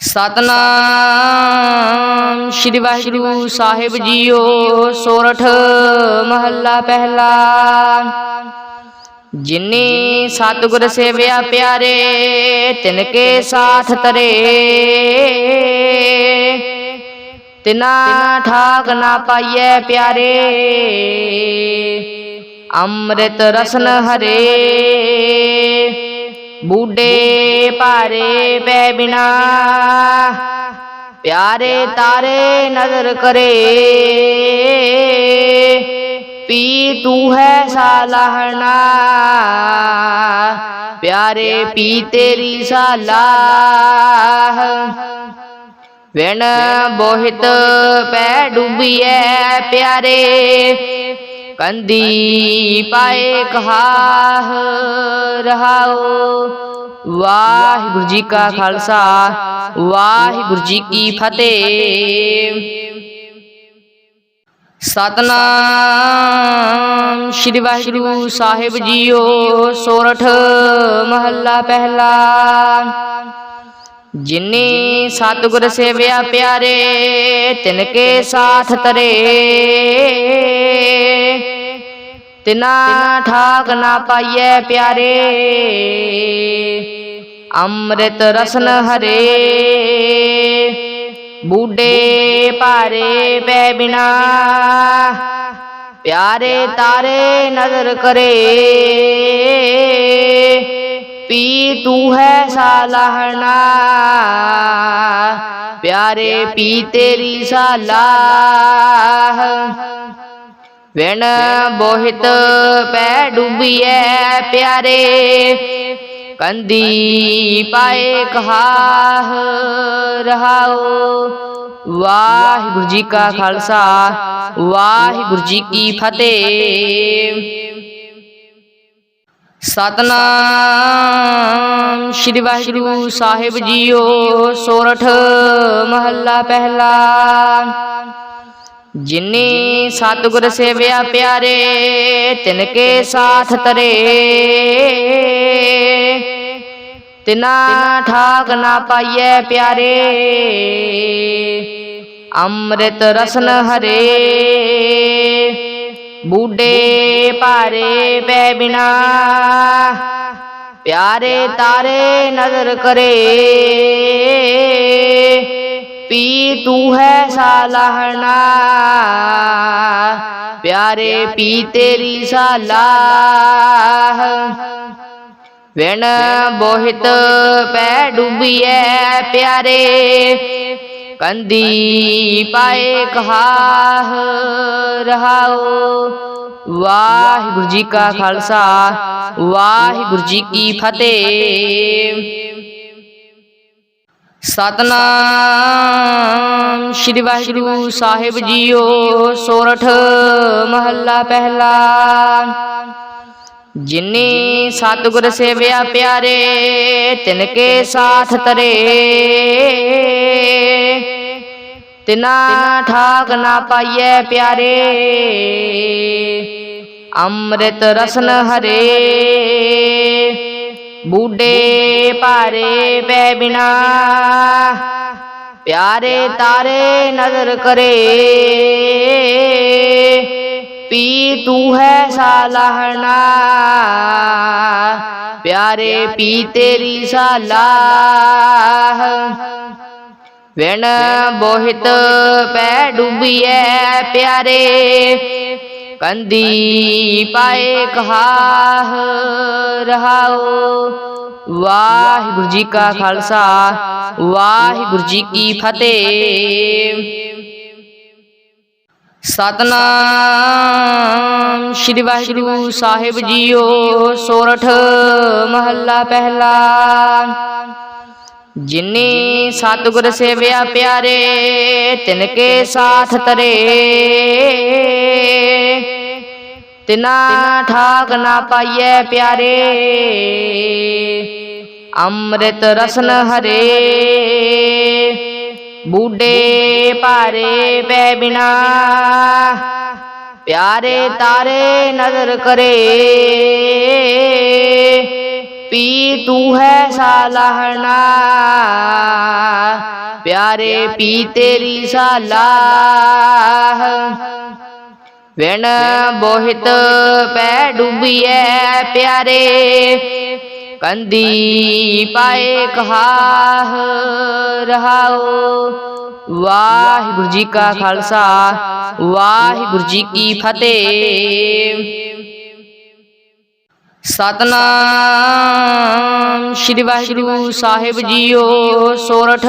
ਸਤਨਾਮ ਸ੍ਰੀ ਵਾਹਿਗੁਰੂ ਸਾਹਿਬ ਜੀਓ, ਸੋਰਠ ਮਹੱਲਾ ਪਹਿਲਾ। ਜਿਨੇ ਸਤਿਗੁਰ ਸੇਵਿਆ ਪਿਆਰੇ ਤਿਨ ਕੇ ਸਾਥ ਤਰੇ। ਤਿਨਾ ਠਾਕ ਨਾ ਪਾਈਐ ਪਿਆਰੇ, ਅੰਮ੍ਰਿਤ ਰਸਨ ਹਰੇ। ਬੂਢੇ ਭਾਰੇ ਪੈ ਬਿਨਾ। ਪਿਆਰੇ ਤਾਰੇ ਨਜ਼ਰ ਕਰੇ। ਪੀ ਤੂੰ ਹੈ ਸਾਲਹਣਾ। ਪਿਆਰੇ ਪੀ ਤੇਰੀ ਸਾਲਾਹ। ਵਿਣ ਬੋਹਿਤ ਪੈ ਡੁੱਬੀਐ ਪਿਆਰੇ। ਕੰਦੀ ਪਾਏ ਕਹਾਹ ਰਹਾਓ ਵਾਹਿਗੁਰੂ ਜੀ ਕਾ ਖਾਲਸਾ ਵਾਹਿਗੁਰੂ ਜੀ ਕੀ ਫਤਿਹ ਸਤਨਾਮ ਸ੍ਰੀ ਵਾਹਿਗੁਰੂ ਸਾਹਿਬ ਜੀਓ ਸੋਰਠ ਮਹੱਲਾ ਪਹਿਲਾ ਜਿਨੇ ਸਤਿਗੁਰ ਸੇਵਿਆ ਪਿਆਰੇ ਤਿਨ ਕੇ ਸਾਥ ਤਰੇ ਤਿਨਾ ਠਾਕ ਨਾ ਪਾਈਐ ਪਿਆਰੇ ਅੰਮ੍ਰਿਤ ਰਸਨ ਹਰੇ ਬੂਢੇ ਭਾਰੇ ਪੈ ਬਿਨਾ ਪਿਆਰੇ ਤਾਰੇ ਨਜ਼ਰ ਕਰੇ ਪੀ ਤੂੰ ਹੈ ਸਾਲਹਣਾ ਪਿਆਰੇ ਪੀ ਤੇਰੀ ਸਾਲਾਹ ਵਿਣ ਬੋਹਿਤ ਪੈ ਡੁੱਬੀਐ ਪਿਆਰੇ। ਕੰਦੀ ਪਾਏ ਕਹਾਹ ਰਹਾਓ। ਵਾਹਿਗੁਰੂ ਜੀ ਕਾ ਖਾਲਸਾ। ਵਾਹਿਗੁਰੂ ਜੀ ਕੀ ਫਤਿਹ। ਸਤਨਾਮ ਸ੍ਰੀ ਵਾਹਿਗੁਰੂ ਸਾਹਿਬ ਜੀਓ ਸੋਰਠ ਮਹੱਲਾ ਪਹਿਲਾ। ਜਿਨੇ ਸਤਿਗੁਰ ਸੇਵਿਆ ਪਿਆਰੇ ਤਿਨ ਕੇ ਸਾਥ ਤਰੇ ਤਿਨਾ ਠਾਕ ਨਾ ਪਾਈਐ ਪਿਆਰੇ। ਅੰਮ੍ਰਿਤ ਰਸਨ ਹਰੇ। ਬੂਢੇ ਭਾਰੇ ਪੈ ਬਿਨਾ। ਪਿਆਰੇ ਤਾਰੇ ਨਜ਼ਰ ਕਰੇ। ਪੀ ਤੂੰ ਹੈ ਸਾਲਹਣਾ। ਪਿਆਰੇ ਪੀ ਤੇਰੀ ਸਾਲਾਹ। ਵਿਣ ਬੋਹਿਤ ਪੈ ਡੁੱਬੀਐ ਪਿਆਰੇ। ਕੰਦੀ ਪਾਏ ਕਹਾਹ ਰਹਾਓ। ਵਾਹਿਗੁਰੂ ਜੀ ਕਾ ਖਾਲਸਾ, ਵਾਹਿਗੁਰੂ ਜੀ ਕੀ ਫਤਿਹ। ਸਤਨਾਮ ਸ੍ਰੀ ਵਾਹਿਗੁਰੂ ਸਾਹਿਬ ਜੀਓ, ਸੋਰਠ ਮਹੱਲਾ ਪਹਿਲਾ। ਜਿਨੇ ਸਤਿਗੁਰ ਸੇਵਿਆ ਪਿਆਰੇ ਤਿਨ ਕੇ ਸਾਥ ਤਰੇ। ਤਿਨਾ ਠਾਕ ਨਾ ਪਾਈਐ ਪਿਆਰੇ, ਅੰਮ੍ਰਿਤ ਰਸਨ ਹਰੇ। ਬੂਢੇ ਭਾਰੇ ਪੈ ਬਿਨਾ। ਪਿਆਰੇ ਤਾਰੇ ਨਜ਼ਰ ਕਰੇ। ਪੀ ਤੂੰ ਹੈ ਸਾਲਹਣਾ। ਪਿਆਰੇ ਪੀ ਤੇਰੀ ਸਾਲਾਹ। ਵਿਣ ਬੋਹਿਤ ਪੈ ਡੁੱਬੀਐ ਪਿਆਰੇ। ਕੰਦੀ ਪਾਏ ਕਹਾਹ ਰਹਾਓ। ਵਾਹਿਗੁਰੂ ਜੀ ਕਾ ਖਾਲਸਾ, ਵਾਹਿਗੁਰੂ ਜੀ ਕੀ ਫਤਿਹ। ਸਤਨਾਮ ਸ੍ਰੀ ਵਾਹਿਗੁਰੂ ਸਾਹਿਬ ਜੀਓ, ਸੋਰਠ ਮਹੱਲਾ ਪਹਿਲਾ। ਜਿਨੇ ਸਤਿਗੁਰ ਸੇਵਿਆ ਪਿਆਰੇ, ਤਿਨ ਕੇ ਸਾਥ ਤਰੇ। ਤਿਨਾ ਠਾਕ ਨਾ ਪਾਈਐ ਪਿਆਰੇ। ਅੰਮ੍ਰਿਤ ਰਸਨ ਹਰੇ। ਬੂਢੇ ਪਾਰੇ ਪੈ ਬਿਨਾ। ਪਿਆਰੇ ਤਾਰੇ ਨਜ਼ਰ ਕਰੇ। ਪੀ ਤੂੰ ਹੈ ਸਾਲਹਣਾ ਪਿਆਰੇ ਪੀ ਤੇਰੀ ਸਾਲਾਹ ਵਿਣ ਬੋਹਿਤ ਪੈ ਡੁੱਬੀਐ ਪਿਆਰੇ। ਕੰਦੀ ਪਾਏ ਕਹਾਹ ਰਹਾਓ ਵਾਹਿਗੁਰੂ ਜੀ ਕਾ ਖਾਲਸਾ, ਵਾਹਿਗੁਰੂ ਜੀ ਕੀ ਫਤਿਹ। ਸਤਨਾਮ ਸ੍ਰੀ ਵਾਹਿਗੁਰੂ ਸਾਹਿਬ ਜੀਓ, ਸੋਰਠ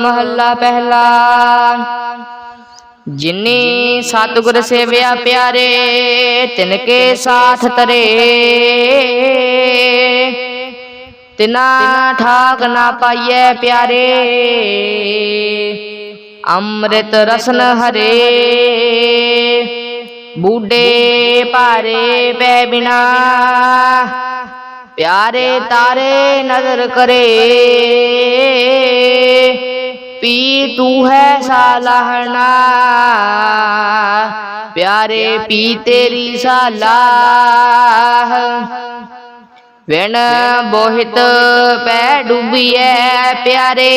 ਮਹੱਲਾ ਪਹਿਲਾ। ਜਿਨੇ ਸਤਿਗੁਰ ਸੇਵਿਆ ਪਿਆਰੇ ਤਿਨ ਕੇ ਸਾਥ ਤਰੇ ਤਿਨਾ ਠਾਕ ਨਾ ਪਾਈਐ ਪਿਆਰੇ। ਅੰਮ੍ਰਿਤ ਰਸਨ ਹਰੇ। ਬੂਡੇ ਭਾਰੇ ਪੈ ਬਿਨਾ। ਪਿਆਰੇ ਤਾਰੇ ਨਜ਼ਰ ਕਰੇ। ਪੀ ਤੂੰ ਹੈ ਸਾਲਾਹਣਾ। ਪਿਆਰੇ ਪੀ ਤੇਰੀ ਸਾਲਾਹ। ਵਿਣ ਬੋਹਿਤ ਪੈ ਡੁੱਬੀਐ ਪਿਆਰੇ।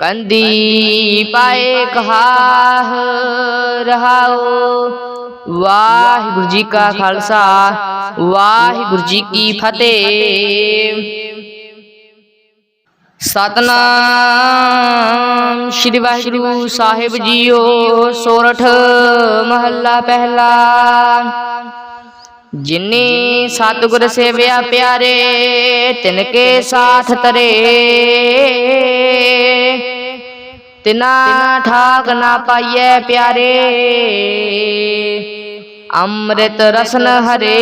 ਕੰਦੀ ਪਾਏ ਕਹਾਹ ਰਹਾਓ। ਵਾਹਿਗੁਰੂ ਜੀ ਕਾ ਖਾਲਸਾ, ਵਾਹਿਗੁਰੂ ਜੀ ਕੀ ਫਤਿਹ। ਸਤਨਾਮ ਸ੍ਰੀ ਵਾਹਿਗੁਰੂ ਸਾਹਿਬ ਜੀਓ ਸੋਰਠ ਮਹੱਲਾ ਪਹਿਲਾ। ਜਿਨੇ ਸਤਿਗੁਰ ਸੇਵਿਆ ਪਿਆਰੇ ਤਿਨ ਕੇ ਸਾਥ ਤਰੇ। ਤਿਨਾ ਠਾਕ ਨਾ ਪਾਈਐ ਪਿਆਰੇ, ਅੰਮ੍ਰਿਤ ਰਸਨ ਹਰੇ।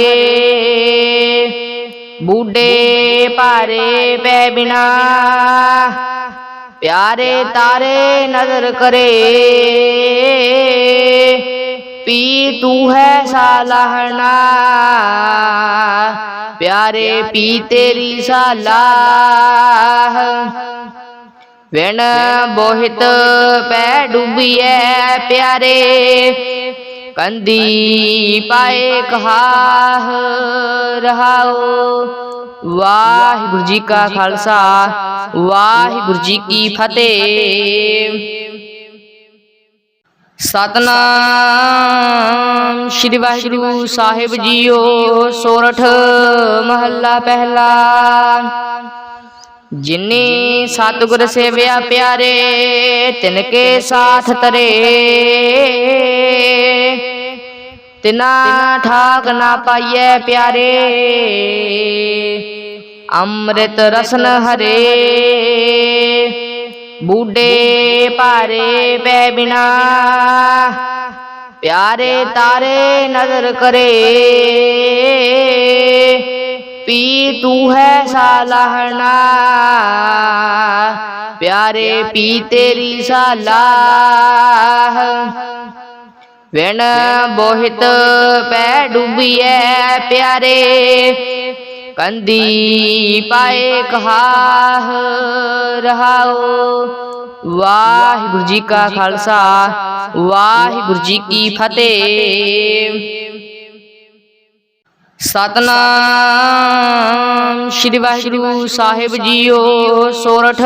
ਬੂਡੇ ਭਾਰੇ ਪੈ ਬਿਨਾ। ਪਿਆਰੇ ਤਾਰੇ ਨਜ਼ਰ ਕਰੇ। ਪੀ ਤੂੰ ਹੈ ਸਾਲਾਹਣਾ ਪਿਆਰੇ ਪੀ ਤੇਰੀ ਸਾਲਾਹ ਵਿਣ ਬੋਹਿਤ ਪੈ ਡੁੱਬੀਐ ਪਿਆਰੇ। ਕੰਦੀ ਪਾਏ ਕਹਾਹ ਰਹਾਓ ਵਾਹਿਗੁਰੂ ਜੀ ਕਾ ਖਾਲਸਾ ਵਾਹਿਗੁਰੂ ਜੀ ਕੀ ਫਤਿਹ ਸਤਨਾਮ ਸ੍ਰੀ ਵਾਹਿਗੁਰੂ ਸਾਹਿਬ ਜੀਓ ਸੋਰਠ ਮਹੱਲਾ ਪਹਿਲਾ ਜਿਨੇ ਸਤਿਗੁਰ ਸੇਵਿਆ ਪਿਆਰੇ ਤਿਨ ਕੇ ਸਾਥ ਤਰੇ ਤਿਨਾ ਠਾਕ ਨਾ ਪਾਈਐ ਪਿਆਰੇ। ਅੰਮ੍ਰਿਤ ਰਸਨ ਹਰੇ। ਬੂਡੇ ਭਾਰੇ ਪੈ ਬਿਨਾ। ਪਿਆਰੇ ਤਾਰੇ ਨਜ਼ਰ ਕਰੇ। ਪੀ ਤੂੰ ਹੈ ਸਾਲਾਹਣਾ। ਪਿਆਰੇ ਪੀ ਤੇਰੀ ਸਾਲਾਹ। ਵਿਣ ਬੋਹਿਤ ਪੈ ਡੁੱਬੀਐ ਪਿਆਰੇ। ਕੰਦੀ ਪਾਏ ਕਹਾਹ ਰਹਾਓ ਵਾਹਿਗੁਰੂ ਜੀ ਕਾ ਖਾਲਸਾ, ਵਾਹਿਗੁਰੂ ਜੀ ਕੀ ਫਤਿਹ। ਸਤਨਾਮ। ਸ੍ਰੀ ਵਾਹਿਗੁਰੂ ਸਾਹਿਬ ਜੀਓ, ਸੋਰਠ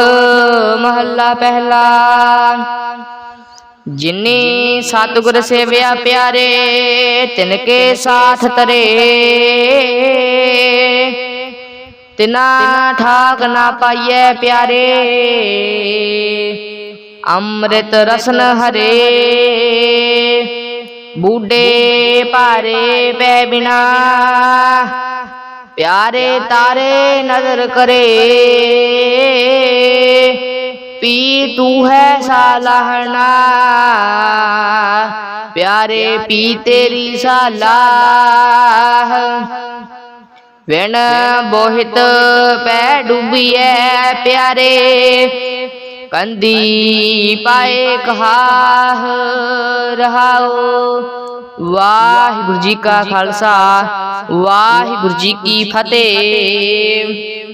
ਮਹੱਲਾ ਪਹਿਲਾ। ਜਿਨੇ ਸਤਿਗੁਰ ਸੇਵਿਆ ਪਿਆਰੇ ਤਿਨ ਕੇ ਸਾਥ ਤਰੇ। ਤਿਨਾ ਠਾਕ ਨਾ ਪਾਈਐ ਪਿਆਰੇ। ਅੰਮ੍ਰਿਤ ਰਸਨ ਹਰੇ। ਬੂਡੇ ਭਾਰੇ ਪੈ ਬਿਨਾ। ਪਿਆਰੇ ਤਾਰੇ ਨਜ਼ਰ ਕਰੇ। ਪੀ ਤੂੰ ਹੈ ਸਾਲਾਹਣਾ। ਪਿਆਰੇ ਪੀ ਤੇਰੀ ਸਾਲਾਹ। ਵਿਣ ਬੋਹਿਤ ਪੈ ਡੁੱਬੀਐ ਪਿਆਰੇ। ਕੰਦੀ ਪਾਏ ਕਹਾਹ ਰਹਾਓ ਵਾਹਿਗੁਰੂ ਜੀ ਕਾ ਖਾਲਸਾ ਵਾਹਿਗੁਰੂ ਜੀ ਕੀ ਫਤਿਹ